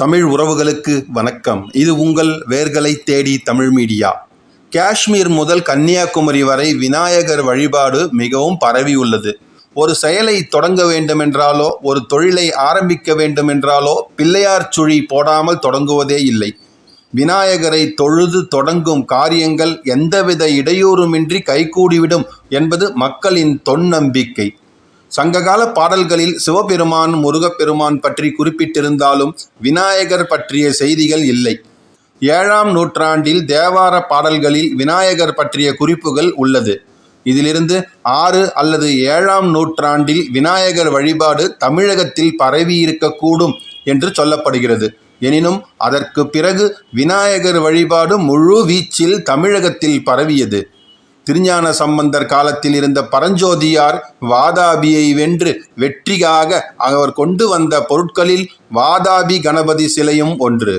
தமிழ் உறவுகளுக்கு வணக்கம். இது உங்கள் வேர்களை தேடி தமிழ் மீடியா. காஷ்மீர் முதல் கன்னியாகுமரி வரை விநாயகர் வழிபாடு மிகவும் பரவியுள்ளது ஒரு செயலை தொடங்க வேண்டுமென்றாலோ ஒரு தொழிலை ஆரம்பிக்க வேண்டுமென்றாலோ பிள்ளையார் சுழி போடாமல் தொடங்குவதே இல்லை. விநாயகரை தொழுது தொடங்கும் காரியங்கள் எந்தவித இடையூறுமின்றி கைகூடிவிடும் என்பது மக்களின் தொன்னம்பிக்கை. சங்ககால பாடல்களில் சிவபெருமான் முருகப்பெருமான் பற்றி குறிப்பிட்டிருந்தாலும் விநாயகர் பற்றிய செய்திகள் இல்லை. ஏழாம் நூற்றாண்டில் தேவார பாடல்களில் விநாயகர் பற்றிய குறிப்புகள் உள்ளது. இதிலிருந்து ஆறு அல்லது ஏழாம் நூற்றாண்டில் விநாயகர் வழிபாடு தமிழகத்தில் பரவியிருக்கக்கூடும் என்று சொல்லப்படுகிறது. எனினும் அதற்கு பிறகு விநாயகர் வழிபாடு முழு வீச்சில் தமிழகத்தில் பரவியது. திருஞான சம்பந்தர் காலத்தில் இருந்த பரஞ்சோதியார் வாதாபியை வென்று வெற்றியாக அவர் கொண்டு வந்த பொருட்களில் வாதாபி கணபதி சிலையும் ஒன்று.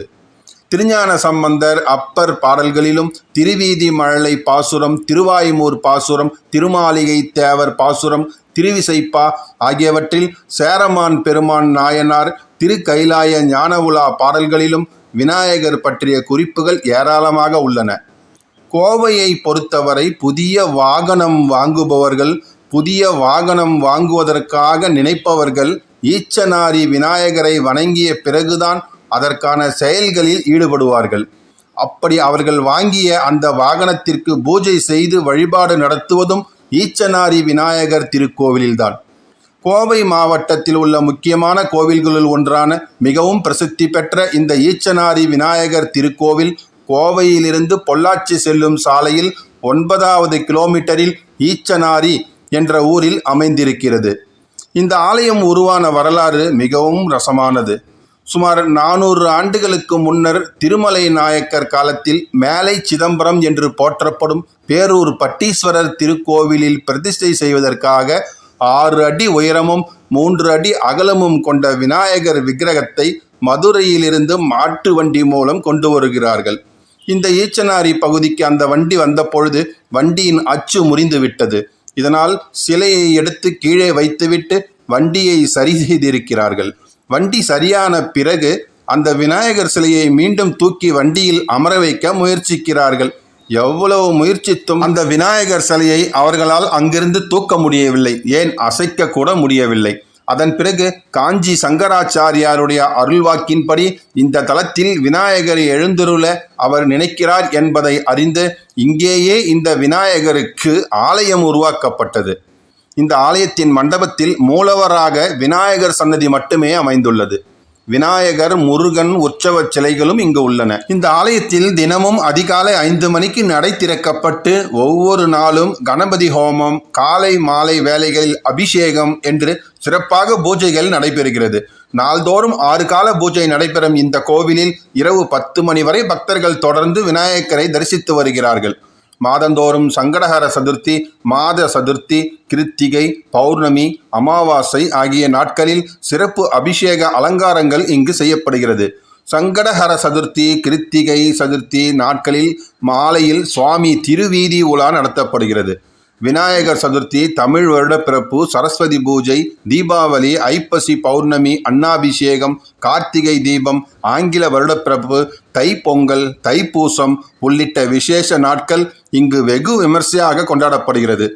திருஞான சம்பந்தர் அப்பர் பாடல்களிலும் திருவீதி மழலை பாசுரம் திருவாயுமூர் பாசுரம் திருமாளிகை தேவர் பாசுரம் திருவிசைப்பா ஆகியவற்றில் சேரமான் பெருமான் நாயனார் திருக்கைலாய ஞானவுலா பாடல்களிலும் விநாயகர் பற்றிய குறிப்புகள் ஏராளமாக உள்ளன. கோவையை பொறுத்தவரை புதிய வாகனம் வாங்குபவர்கள் புதிய வாகனம் வாங்குவதற்காக நினைப்பவர்கள் ஈச்சனாரி விநாயகரை வணங்கிய பிறகுதான் அதற்கான செயல்களில் ஈடுபடுவார்கள். அப்படி அவர்கள் வாங்கிய அந்த வாகனத்திற்கு பூஜை செய்து வழிபாடு நடத்துவதும் ஈச்சனாரி விநாயகர் திருக்கோவிலில்தான். கோவை மாவட்டத்தில் உள்ள முக்கியமான கோவில்களுள் ஒன்றான மிகவும் பிரசித்தி பெற்ற இந்த ஈச்சனாரி விநாயகர் திருக்கோவில் கோவையிலிருந்து பொள்ளாச்சி செல்லும் சாலையில் ஒன்பதாவது கிலோமீட்டரில் ஈச்சனாரி என்ற ஊரில் அமைந்திருக்கிறது. இந்த ஆலயம் உருவான வரலாறு மிகவும் ரசமானது. சுமார் நானூறு ஆண்டுகளுக்கு முன்னர் திருமலை நாயக்கர் காலத்தில் மேலை சிதம்பரம் என்று போற்றப்படும் பேரூர் பட்டீஸ்வரர் திருக்கோவிலில் பிரதிஷ்டை செய்வதற்காக ஆறு அடி உயரமும் மூன்று அடி அகலமும் கொண்ட விநாயகர் விக்கிரகத்தை மதுரையிலிருந்து மாட்டு வண்டி மூலம் கொண்டு வருகிறார்கள். இந்த ஈச்சனாரி பகுதிக்கு அந்த வண்டி வந்த பொழுது வண்டியின் அச்சு முறிந்து விட்டது. இதனால் சிலையை எடுத்து கீழே வைத்துவிட்டு வண்டியை சரி செய்திருக்கிறார்கள். வண்டி சரியான பிறகு அந்த விநாயகர் சிலையை மீண்டும் தூக்கி வண்டியில் அமர வைக்க முயற்சிக்கிறார்கள். எவ்வளவு முயற்சித்தும் அந்த விநாயகர் சிலையை அவர்களால் அங்கிருந்து தூக்க முடியவில்லை. ஏன்? அசைக்க கூட முடியவில்லை. அதன் பிறகு காஞ்சி சங்கராச்சாரியாருடைய அருள்வாக்கின்படி இந்த தலத்தில் விநாயகரை எழுந்தருள அவர் நினைக்கிறார் என்பதை அறிந்து இங்கேயே இந்த விநாயகருக்கு ஆலயம் உருவாக்கப்பட்டது. இந்த ஆலயத்தின் மண்டபத்தில் மூலவராக விநாயகர் சன்னதி மட்டுமே அமைந்துள்ளது. விநாயகர் முருகன் உற்சவ சிலைகளும் இங்கு உள்ளன. இந்த ஆலயத்தில் தினமும் அதிகாலை ஐந்து மணிக்கு நடை திறக்கப்பட்டு ஒவ்வொரு நாளும் கணபதி ஹோமம் காலை மாலை வேலைகளில் அபிஷேகம் என்று சிறப்பாக பூஜைகள் நடைபெறுகிறது. நாள்தோறும் ஆறு கால பூஜை நடைபெறும் இந்த கோவிலில் இரவு பத்து மணி வரை பக்தர்கள் தொடர்ந்து விநாயகரை தரிசித்து வருகிறார்கள். மாதந்தோறும் சங்கடஹர சதுர்த்தி மாத சதுர்த்தி கிருத்திகை பௌர்ணமி அமாவாசை ஆகிய நாட்களில் சிறப்பு அபிஷேக அலங்காரங்கள் இங்கு செய்யப்படுகிறது. சங்கடஹர சதுர்த்தி கிருத்திகை சதுர்த்தி நாட்களில் மாலையில் சுவாமி திருவீதி உலா நடத்தப்படுகிறது. விநாயகர் சதுர்த்தி தமிழ் வருட பிறப்பு சரஸ்வதி பூஜை தீபாவளி ஐப்பசி பௌர்ணமி அன்னாபிஷேகம் கார்த்திகை தீபம் ஆங்கில வருடப்பிறப்பு தைப்பொங்கல் தைப்பூசம் உள்ளிட்ட விசேஷ நாட்கள் இங்கு வெகு விமர்சையாக கொண்டாடப்படுகிறது.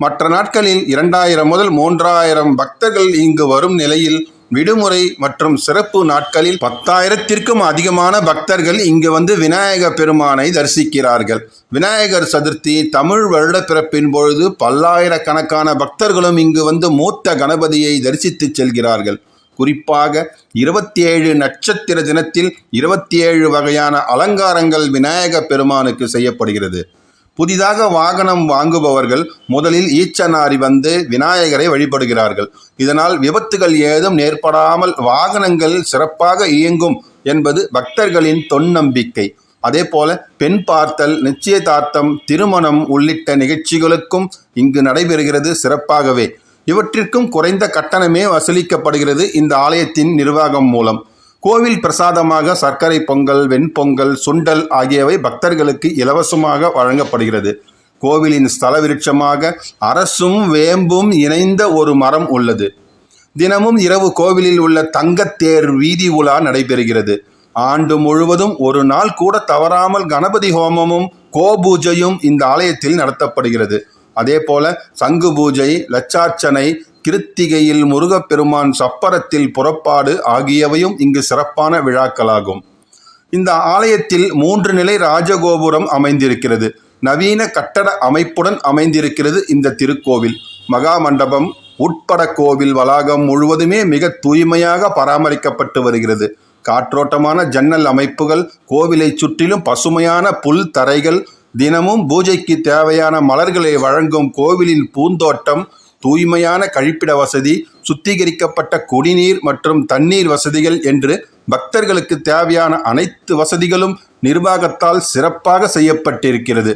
மற்ற நாட்களில் இரண்டாயிரம் முதல் மூன்றாயிரம் பக்தர்கள் இங்கு வரும் நிலையில் விடுமுறை மற்றும் சிறப்பு நாட்களில் பத்தாயிரத்திற்கும் அதிகமான பக்தர்கள் இங்கு வந்து விநாயக பெருமானை தரிசிக்கிறார்கள். விநாயகர் சதுர்த்தி தமிழ் வருட பிறப்பின் பொழுது பல்லாயிரக்கணக்கான பக்தர்களும் இங்கு வந்து மூத்த கணபதியை தரிசித்து செல்கிறார்கள். குறிப்பாக இருபத்தி ஏழு நட்சத்திர தினத்தில் இருபத்தி ஏழு வகையான அலங்காரங்கள் விநாயக பெருமானுக்கு செய்யப்படுகிறது. புதிதாக வாகனம் வாங்குபவர்கள் முதலில் ஈச்சனாரி வந்து விநாயகரை வழிபடுகிறார்கள். இதனால் விபத்துகள் ஏதும் ஏற்படாமல் வாகனங்கள் சிறப்பாக இயங்கும் என்பது பக்தர்களின் தொன்னம்பிக்கை. அதே போல பெண் பார்த்தல் நிச்சயதார்த்தம் திருமணம் உள்ளிட்ட நிகழ்ச்சிகளுக்கும் இங்கு நடைபெறுகிறது சிறப்பாகவே. இவற்றிற்கும் குறைந்த கட்டணமே வசூலிக்கப்படுகிறது இந்த ஆலயத்தின் நிர்வாகம் மூலம். கோவில் பிரசாதமாக சர்க்கரை பொங்கல் வெண்பொங்கல் சுண்டல் ஆகியவை பக்தர்களுக்கு இலவசமாக வழங்கப்படுகிறது. கோவிலின் ஸ்தல விருட்சமாக அரசும் வேம்பும் இணைந்த ஒரு மரம் உள்ளது. தினமும் இரவு கோவிலில் உள்ள தங்கத்தேர் வீதி உலா நடைபெறுகிறது. ஆண்டு முழுவதும் ஒரு நாள் கூட தவறாமல் கணபதி ஹோமமும் கோபூஜையும் இந்த ஆலயத்தில் நடத்தப்படுகிறது. அதே போல சங்கு பூஜை லட்சார்ச்சனை கிருத்திகையில் முருகப்பெருமான் சப்பரத்தில் புறப்பாடு ஆகியவையும் இங்கு சிறப்பான விழாக்களாகும். இந்த ஆலயத்தில் மூன்று நிலை ராஜகோபுரம் அமைந்திருக்கிறது. நவீன கட்டட அமைப்புடன் அமைந்திருக்கிறது இந்த திருக்கோவில். மகா மண்டபம் உட்பட கோவில் வளாகம் முழுவதுமே மிக தூய்மையாக பராமரிக்கப்பட்டு வருகிறது. காற்றோட்டமான ஜன்னல் அமைப்புகள் கோவிலை சுற்றிலும் பசுமையான புல் தரைகள் தினமும் பூஜைக்கு தேவையான மலர்களை வழங்கும் கோவிலின் பூந்தோட்டம் தூய்மையான கழிப்பிட வசதி சுத்திகரிக்கப்பட்ட குடிநீர் மற்றும் தண்ணீர் வசதிகள் என்று பக்தர்களுக்கு தேவையான அனைத்து வசதிகளும் நிர்வாகத்தால் சிறப்பாக செய்யப்பட்டிருக்கிறது.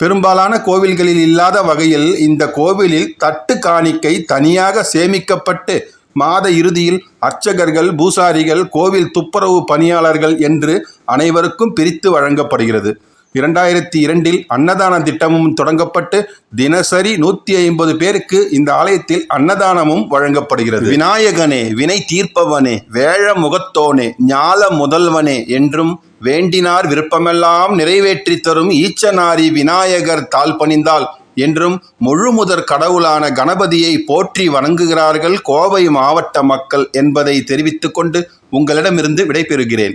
பெரும்பாலான கோவில்களில் இல்லாத வகையில் இந்த கோவிலில் தட்டு காணிக்கை தனியாக சேமிக்கப்பட்டு மாத இறுதியில் அர்ச்சகர்கள் பூசாரிகள் கோவில் துப்புரவு பணியாளர்கள் என்று அனைவருக்கும் பிரித்து வழங்கப்படுகிறது. இரண்டாயிரத்தி இரண்டில் அன்னதான திட்டமும் தொடங்கப்பட்டு தினசரி நூற்றி ஐம்பது பேருக்கு இந்த ஆலயத்தில் அன்னதானமும் வழங்கப்படுகிறது. விநாயகனே வினை தீர்ப்பவனே வேழ முகத்தோனே ஞால முதல்வனே என்றும் வேண்டினார் விருப்பமெல்லாம் நிறைவேற்றி தரும் ஈச்சனாரி விநாயகர் தாழ் பணிந்தால் என்றும் முழுமுதற் கடவுளான கணபதியை போற்றி வணங்குகிறார்கள் கோவை மாவட்ட மக்கள் என்பதை தெரிவித்துக்கொண்டு உங்களிடமிருந்து விடைபெறுகிறேன்.